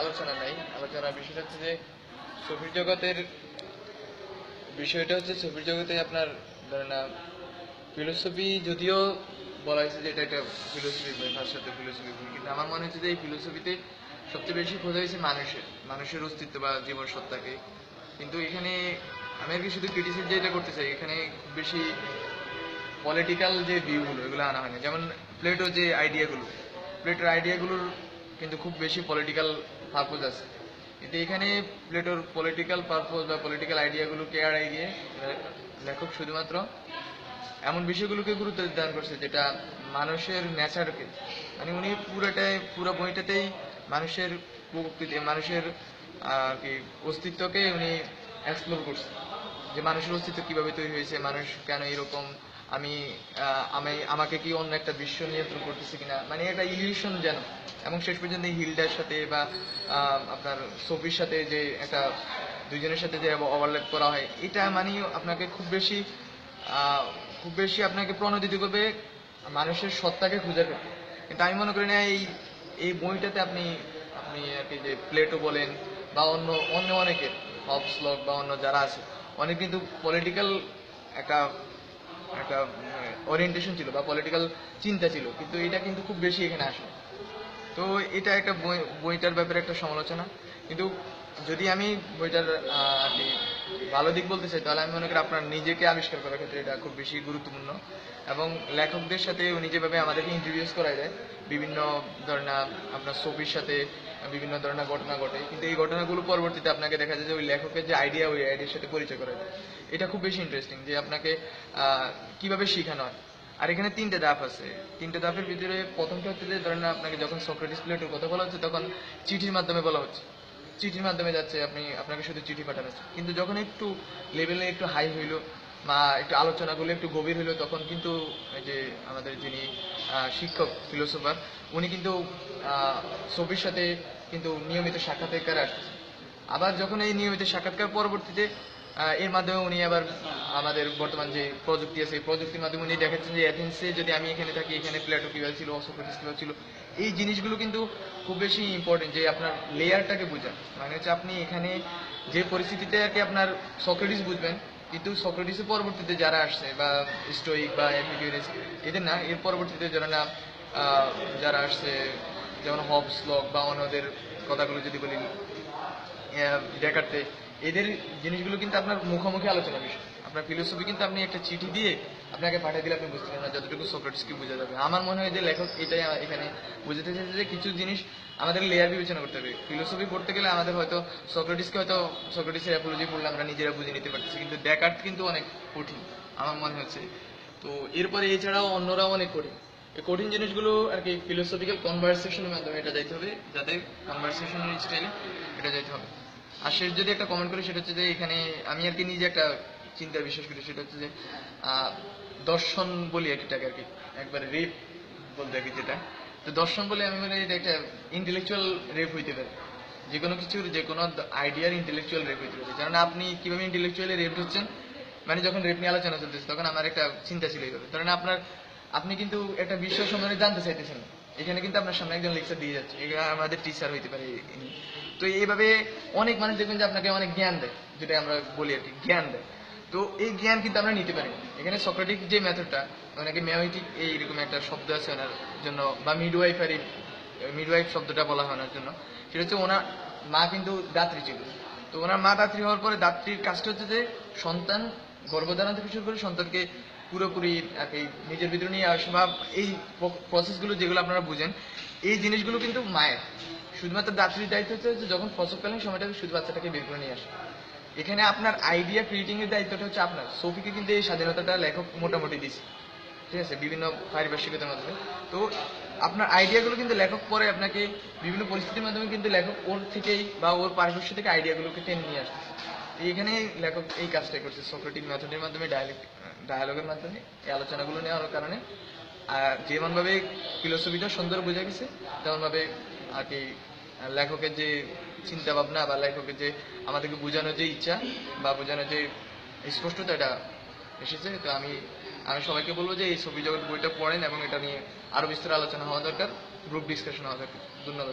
আলোচনা নাই। আলোচনার বিষয়টা হচ্ছে যে, ছবির জগতের বিষয়টা হচ্ছে ছবির জগতে আপনার ধরেন ফিলোসফি যদিও বলা হয়েছে যে এটা একটা ফিলোসফি সাথে ফিলোসফি কিন্তু আমার মনে হচ্ছে যে এই ফিলোসফিতে সবচেয়ে বেশি খোঁজা হয়েছে মানুষের মানুষের অস্তিত্ব বা জীবন সত্তাকে কিন্তু এখানে আমি আর কি শুধু ক্রিটিসিজ যেটা করতে চাই, এখানে খুব বেশি পলিটিক্যাল যে ভিউগুলো এগুলো আনা হয় না যেমন প্লেটো যে আইডিয়াগুলো প্লেটোর আইডিয়াগুলোর কিন্তু খুব বেশি পলিটিক্যাল পারপোজ আছে। কিন্তু এখানে প্লেটোর পলিটিক্যাল পারপোজ বা পলিটিক্যাল আইডিয়াগুলোকে এড়াই গিয়ে লেখক শুধুমাত্র এমন বিষয়গুলোকে গুরুত্ব দান করছে যেটা মানুষের নেচারকে মানে উনি পুরোটাই পুরো বইটাতেই মানুষের প্রকৃতি মানুষের আহ, কি অস্তিত্বকে উনি এক্সপ্লোর করছে। যে মানুষের অস্তিত্ব কীভাবে তৈরি হয়েছে মানুষ কেন এরকম আমি আমি, আমাকে কি অন্য একটা বিশ্ব নিয়ন্ত্রণ করতেছে কিনা? মানে একটা ইলিউশন যেন। এবং শেষ পর্যন্ত হিলডার সাথে বা আপনার সোফির সাথে যে একটা, দুইজনের সাথে যে ওভারল্যাপ করা হয়, এটা মানে আপনাকে খুব বেশি খুব বেশি আপনাকে প্রণোদিত করবে মানুষের সত্তাকে খুঁজে পেতে কিন্তু আমি মনে করি না, এই এই বইটাতে আপনি আপনি আর কি যে প্লেটো বলেন বা অন্য অন্য অনেকের হবসলক বা অন্য যারা আছে, অনেক কিন্তু পলিটিক্যাল একটা একটা ওরিয়েন্টেশন ছিল বা পলিটিক্যাল চিন্তা ছিল, কিন্তু এটা কিন্তু খুব বেশি এখানে আসে। তো এটা একটা বই, বইটার ব্যাপারে একটা সমালোচনা। কিন্তু যদি আমি বইটার আর কি ভালো দিক বলতে চাই, তাহলে আমি মনে করি আপনার নিজেকে আবিষ্কার করার ক্ষেত্রে এটা খুব বেশি গুরুত্বপূর্ণ। এবং লেখকদের সাথে উনি যেভাবে আমাদেরকে ইন্টারভিউস করাই দেয়, বিভিন্ন ধরনের আপনার ছবির সাথে, বিভিন্ন ধরনের ঘটনা ঘটে, কিন্তু এই ঘটনাগুলো পরবর্তীতে আপনাকে দেখা যায় যে ওই লেখকের যে আইডিয়া ওই আইডিয়ার সাথে পরিচয় করা যায় এটা খুব বেশি ইন্টারেস্টিং যে আপনাকে কীভাবে শেখানো হয়। আর এখানে তিনটে ধাপ আছে। তিনটে ধাপের ভিতরে প্রথমটা হচ্ছে যে ধরেন আপনাকে যখন সক্রেটিস প্লেটের কথা বলা হচ্ছে, তখন চিঠির মাধ্যমে বলা হচ্ছে। চিঠির মাধ্যমে যাচ্ছে, আপনি আপনাকে শুধু চিঠি পাঠানো কিন্তু যখন একটু লেভেলে একটু হাই হইল, বা একটু আলোচনাগুলো একটু গভীর হইল, তখন কিন্তু এই যে আমাদের যিনি শিক্ষক ফিলোসোফার উনি কিন্তু ছবির সাথে কিন্তু নিয়মিত সাক্ষাৎকার আসতেছে। আবার যখন এই নিয়মিত সাক্ষাৎকার পরবর্তীতে এর মাধ্যমে উনি আবার আমাদের বর্তমান যে প্রযুক্তি আছে, এই প্রযুক্তির মাধ্যমে উনি দেখাচ্ছেন যে এথেন্সে যদি আমি এখানে থাকি, এখানে প্লেটো কীভাবে ছিল, অসোক্রেটিস কীভাবে ছিল এই জিনিসগুলো কিন্তু খুব বেশি ইম্পর্টেন্ট যে আপনার লেয়ারটাকে বোঝান মানে হচ্ছে আপনি এখানে যে পরিস্থিতিতে আর কি আপনার সক্রেটিস বুঝবেন, কিন্তু সক্রেটিসের পরবর্তীতে যারা আসছে বা স্টোইক বা এপিকিউরিস এদের না, এর পরবর্তীতে যারা না যারা আসছে, যেমন হবস লক বা অন্যদের কথাগুলো যদি বলি দেখাতে, এদের জিনিসগুলো কিন্তু আপনার মুখোমুখি আলোচনা বিষয়। আপনার ফিলোসফি কিন্তু আপনি একটা চিঠি দিয়ে আপনাকে পাঠিয়ে দিলে আপনি বুঝতে পারবেন যতটুকু সক্রেটিসকে বোঝা যাবে। আমার মনে হয় যে লেখক এটাই এখানে বুঝতে চাইছে যে কিছু জিনিস আমাদের লেয়ার বিবেচনা করতে হবে। ফিলোসফি পড়তে গেলে আমাদের হয়তো সক্রেটিসকে হয়তো সক্রেটিসের অ্যাপোলজি পড়লে আমরা নিজেরা বুঝে নিতে পারতেছি, কিন্তু ডেকার্ট কিন্তু অনেক কঠিন, আমার মনে হচ্ছে। তো এরপরে এছাড়াও অন্যরাও অনেক কঠিন। কঠিন জিনিসগুলো আর কি ফিলোসফিক্যাল কনভারসেশনের মাধ্যমে এটা যাইতে হবে, যাতে কনভারসেশনের স্টাইলে এটা যাইতে হবে। আর শেষ যদি একটা কমেন্ট করি, সেটা হচ্ছে যে এখানে আমি আর কি নিজে একটা চিন্তা বিশ্বাস করি সেটা হচ্ছে যে দর্শন বলি একটাকে আর কি। একবারে রেপ বলতে আর কি যেটা। তো দর্শন বলে আমি মানে এটা একটা ইন্টেলেকচুয়াল রেপ হইতে পারে। যে কোনো কিছুর যে কোনো আইডিয়ার ইন্টেলেকচুয়াল রেপ হইতে পারে। কারণ আপনি কীভাবে ইন্টেলেকচুয়ালি রেপ হচ্ছেন মানে যখন রেপ নিয়ে আলোচনা চলতেছে, তখন আমার একটা চিন্তা ছিল এইভাবে। কারণ আপনার, আপনি কিন্তু একটা বিষয় সম্বন্ধে জানতে চাইতেছেন। এখানে কিন্তু আপনার সামনে একজন লেকচার দিয়ে যাচ্ছে। এটা আমাদের টিচার হইতে পারে তো এইভাবে অনেক মানুষ দেখবেন যে আপনাকে অনেক জ্ঞান দেয় যেটা আমরা বলি আর কি, জ্ঞান দেয়। তো এই জ্ঞান কিন্তু আমরা নিতে পারি। এখানে সক্রেটিক যে মেথডটা ওনাকে মেওয়েটিক এইরকম একটা শব্দ আছে ওনার জন্য, বা মিডওয়াইফারি মিডওয়াইফ শব্দটা বলা হয় ওনার জন্য। সেটা হচ্ছে ওনার মা কিন্তু দাত্রী ছিল। তো ওনার মা দাত্রী হওয়ার পরে দাত্রীর কাজটা হচ্ছে যে, সন্তান গর্ভধারণ থেকে শুরু করে সন্তানকে পুরোপুরি কি নিজের ভিতরে নিয়ে আসা বা এই প্রসেসগুলো যেগুলো আপনারা বুঝেন, এই জিনিসগুলো কিন্তু মায়ের। শুধুমাত্র দাত্রীর দায়িত্ব হচ্ছে যখন প্রসবকালীন সময়টাকে শুধু বাচ্চাটাকে বের করে নিয়ে আসে। এখানে আপনার আইডিয়া ক্রিয়েটিং এর দায়িত্বটা হচ্ছে আপনার। সফিকে কিন্তু এই স্বাধীনতাটা লেখক মোটামুটি দিছে ঠিক আছে? বিভিন্ন পারিপার্শ্বিকতার মাধ্যমে। তো আপনার আইডিয়াগুলো কিন্তু লেখক পরে আপনাকে বিভিন্ন পরিস্থিতির মাধ্যমে কিন্তু লেখক ওর থেকেই বা ওর পারিপার্শ্বিক থেকে আইডিয়াগুলোকে টেনে নিয়ে আসতেছে। তো এখানে লেখক এই কাজটাই করছে সক্রেটিক মেথডের মাধ্যমে ডায়ালগ ডায়ালগের মাধ্যমে, এই আলোচনাগুলো নেওয়ার কারণে। আর যেমনভাবে ফিলোসফিটা সুন্দর বোঝা গেছে, তেমনভাবে আর কি লেখকের যে চিন্তা ভাবনা বা লেখকের যে আমাদেরকে বোঝানোর যে ইচ্ছা বা বোঝানোর যে স্পষ্টতা এটা এসেছে, তো আমি আমি সবাইকে বলব যে এই ছবি জগৎ বইটা পড়েন এবং এটা নিয়ে আরও বিস্তার আলোচনা হওয়া দরকার গ্রুপ ডিসকাশন হওয়া দরকার। ধন্যবাদ।